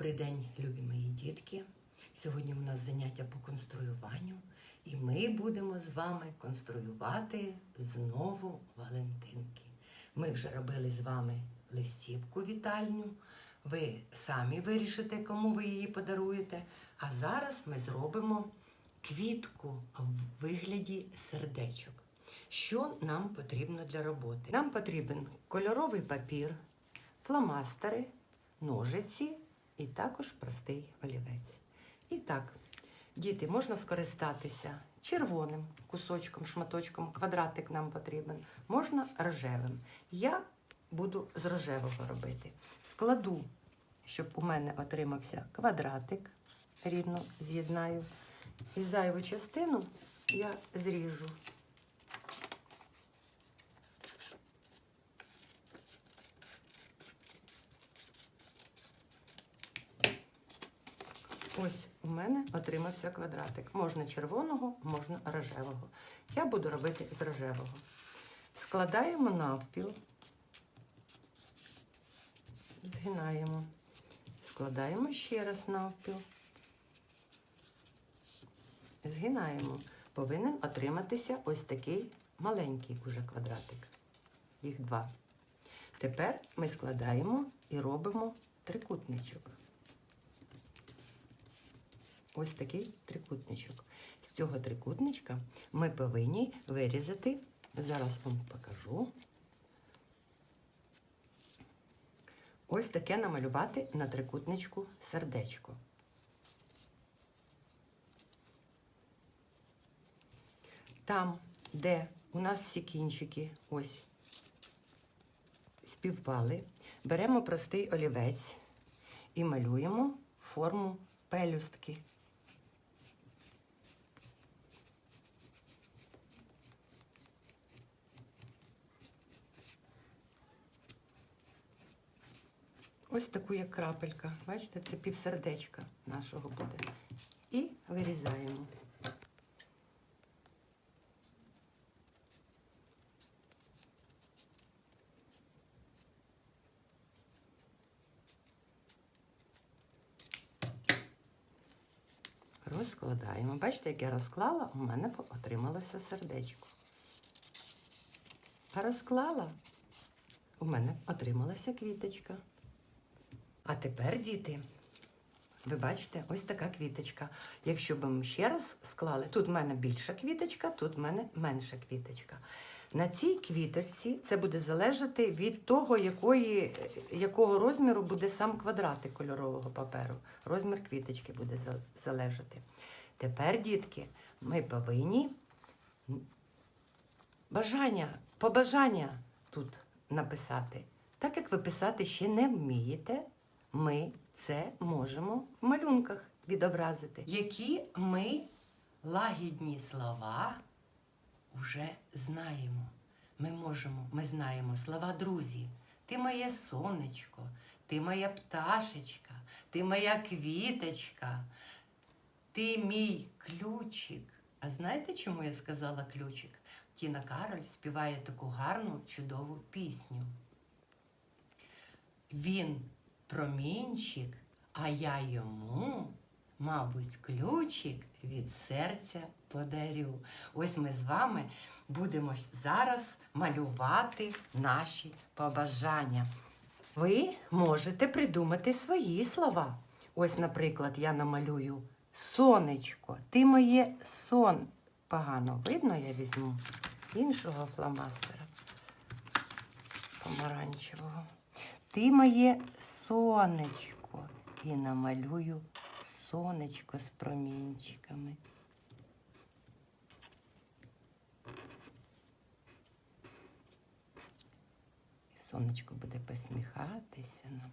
Добрий день, любі мої дітки. Сьогодні у нас заняття по конструюванню, і ми будемо з вами конструювати знову Валентинки. Ми вже робили з вами листівку вітальню. Ви самі вирішите, кому ви її подаруєте. А зараз ми зробимо квітку в вигляді сердечок. Що нам потрібно для роботи? Нам потрібен кольоровий папір, фломастери, ножиці і також простий олівець. І так, діти, можна скористатися червоним кусочком, шматочком, квадратик нам потрібен, можна рожевим. Я буду з рожевого робити. Складу, щоб у мене отримався квадратик, рівно з'єднаю. І зайву частину я зріжу. Ось у мене отримався квадратик. Можна червоного, можна рожевого. Я буду робити з рожевого. Складаємо навпіл, згинаємо, складаємо ще раз навпіл, згинаємо. Повинен отриматися ось такий маленький уже квадратик. Їх два. Тепер ми складаємо і робимо трикутничок. Ось такий трикутничок. З цього трикутничка ми повинні вирізати, зараз вам покажу. Ось таке намалювати на трикутничку сердечко. Там, де у нас всі кінчики ось співпали, беремо простий олівець і малюємо форму пелюстки. Ось таку як крапелька. Бачите, це півсердечка нашого буде. І вирізаємо. Розкладаємо. Бачите, як я розклала, у мене отрималося сердечко. А розклала, у мене отрималася квіточка. А тепер, діти, ви бачите, ось така квіточка. Якщо б ми ще раз склали, тут в мене більша квіточка, тут в мене менша квіточка. На цій квіточці це буде залежати від того, якої, якого розміру буде сам квадратик кольорового паперу. Розмір квіточки буде залежати. Тепер, дітки, ми повинні бажання, побажання тут написати. Так як ви писати ще не вмієте, ми це можемо в малюнках відобразити. Які ми лагідні слова вже знаємо. Ми можемо, ми знаємо слова друзі. Ти моє сонечко, ти моя пташечка, ти моя квіточка, ти мій ключик. А знаєте, чому я сказала ключик? Тіна Кароль співає таку гарну, чудову пісню. Він промінчик, а я йому, мабуть, ключик від серця подарю. Ось ми з вами будемо зараз малювати наші побажання. Ви можете придумати свої слова. Ось, наприклад, я намалюю сонечко. Ти моє сон. Погано видно, я візьму іншого фломастера помаранчевого. Ти моє сонечко. І намалюю сонечко з промінчиками. Сонечко буде посміхатися нам.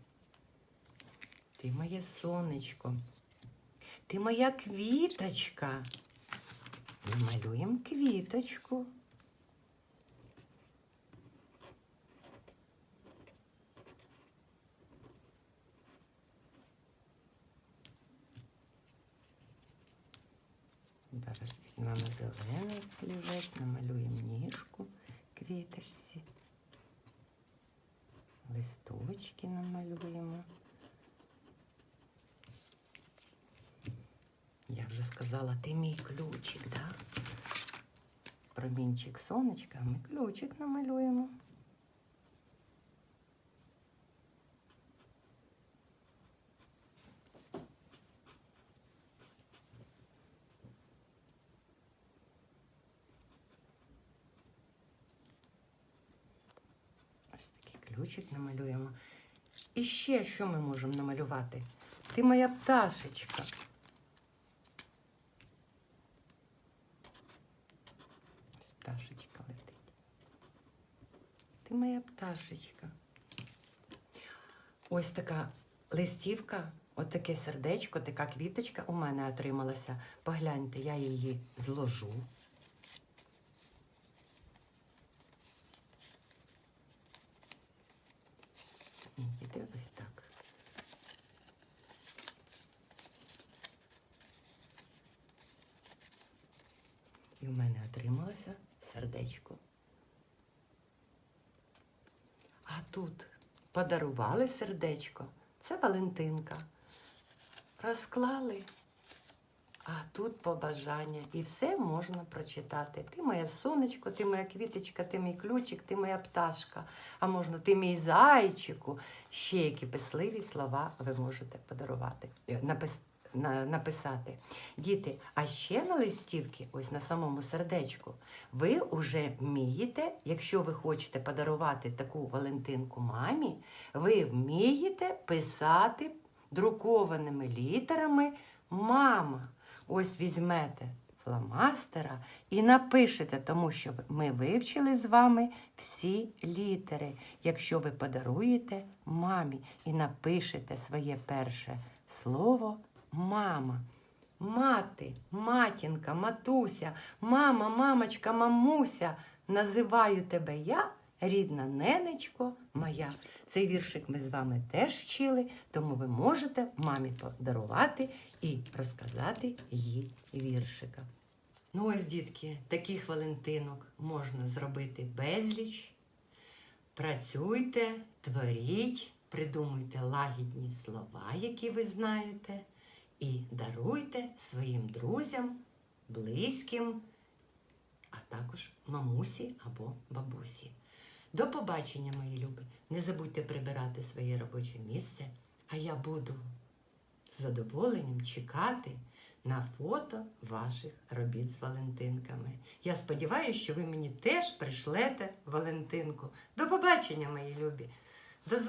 Ти моє сонечко. Ти моя квіточка. І малюємо квіточку. Зараз візьмемо зелений олівець, намалюємо ніжку квіточці, листочки намалюємо. Я вже сказала, ти мій ключик, да? Промінчик сонечка, а ми ключик намалюємо. Ось ключик намалюємо. І ще що ми можемо намалювати? Ти моя пташечка. Пташечка летить. Ти моя пташечка. Ось така листівка, от таке сердечко, така квіточка у мене отрималася. Погляньте, я її зложу. Іде ось так. В мене отрималося сердечко. А тут подарували сердечко. Це Валентинка. Розклали. А тут побажання. І все можна прочитати. Ти моє сонечко, ти моя квіточка, ти мій ключик, ти моя пташка. А можна ти мій зайчику. Ще які писливі слова ви можете подарувати, напис, на, написати. Діти, а ще на листівці, ось на самому сердечку, ви вже вмієте, якщо ви хочете подарувати таку Валентинку мамі, ви вмієте писати друкованими літерами мама. Ось візьмете фломастера і напишете, тому що ми вивчили з вами всі літери. Якщо ви подаруєте мамі і напишете своє перше слово мама. Мати, матінка, матуся, мама, мамочка, мамуся. Називаю тебе я, рідна ненечко моя. Цей віршик ми з вами теж вчили, тому ви можете мамі подарувати і розказати їй віршика. Ну ось, дітки, таких валентинок можна зробити безліч. Працюйте, творіть, придумуйте лагідні слова, які ви знаєте, і даруйте своїм друзям, близьким, а також мамусі або бабусі. До побачення, мої любі. Не забудьте прибирати своє робоче місце, а я буду з задоволенням чекати на фото ваших робіт з Валентинками. Я сподіваюся, що ви мені теж пришлете Валентинку. До побачення, мої любі. До